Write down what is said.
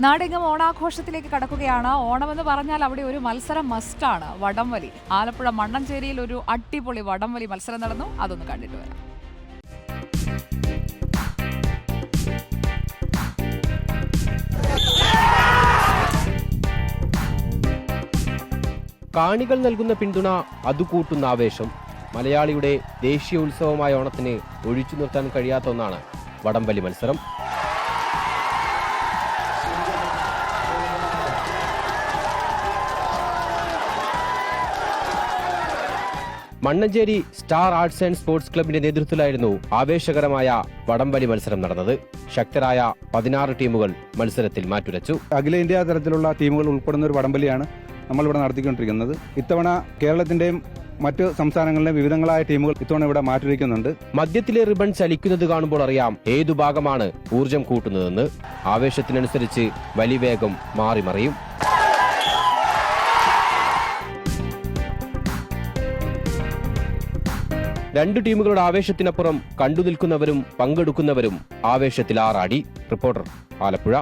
നാടെങ്ങും ഓണാഘോഷത്തിലേക്ക് കടക്കുകയാണ്. ഓണമെന്ന് പറഞ്ഞാൽ അവിടെ ഒരു മത്സരം മസ്റ്റാണ്. വടംവലി. ആലപ്പുഴ മണ്ണഞ്ചേരിയിൽ ഒരു അടിപൊളി വടംവലി മത്സരം നടന്നു. അതൊന്ന് കണ്ടിട്ട് വരാം. കാണികൾ നൽകുന്ന പിന്തുണ അതുകൂട്ടുന്ന ആവേശം. മലയാളിയുടെ ദേശീയ ഉത്സവമായ ഓണത്തിന് ഒഴിച്ചു നിർത്താൻ കഴിയാത്ത ഒന്നാണ് വടംവലി മത്സരം. Mannancheri star arts and sports ക്ലബിന്റെ നേതൃത്വത്തിലായിരുന്നു ആവേശകരമായ വടംവലി മത്സരം നടന്നത്. ശക്തരായ പതിനാറ് ടീമുകൾ മത്സരത്തിൽ മാറ്റുരച്ചു. അഖിലേന്ത്യാ തലത്തിലുള്ള ടീമുകൾ ഉൾപ്പെടുന്ന ഒരു വടംവലിയാണ് നമ്മൾ നമ്മളിവിടെ നടത്തിക്കൊണ്ടിരിക്കുന്നത്. ഇത്തവണ കേരളത്തിന്റെയും മറ്റ് സംസ്ഥാനങ്ങളിലെ വിവിധങ്ങളായ ടീമുകൾ ഇത്തവണ ഇവിടെ മാറ്റിവെക്കുന്നുണ്ട് മദ്യത്തിലെ റിബൺ ചലിക്കുന്നത് കാണുമ്പോൾ അറിയാം ഏതു ഭാഗമാണ് ഊർജം കൂട്ടുന്നതെന്ന്. ആവേശത്തിനനുസരിച്ച് വലിവേഗം മാറി രണ്ടു ടീമുകളുടെ ആവേശത്തിനപ്പുറം കണ്ടുനിൽക്കുന്നവരും പങ്കെടുക്കുന്നവരും ആവേശത്തിൽ ആറാടി റിപ്പോർട്ടർ ആലപ്പുഴ.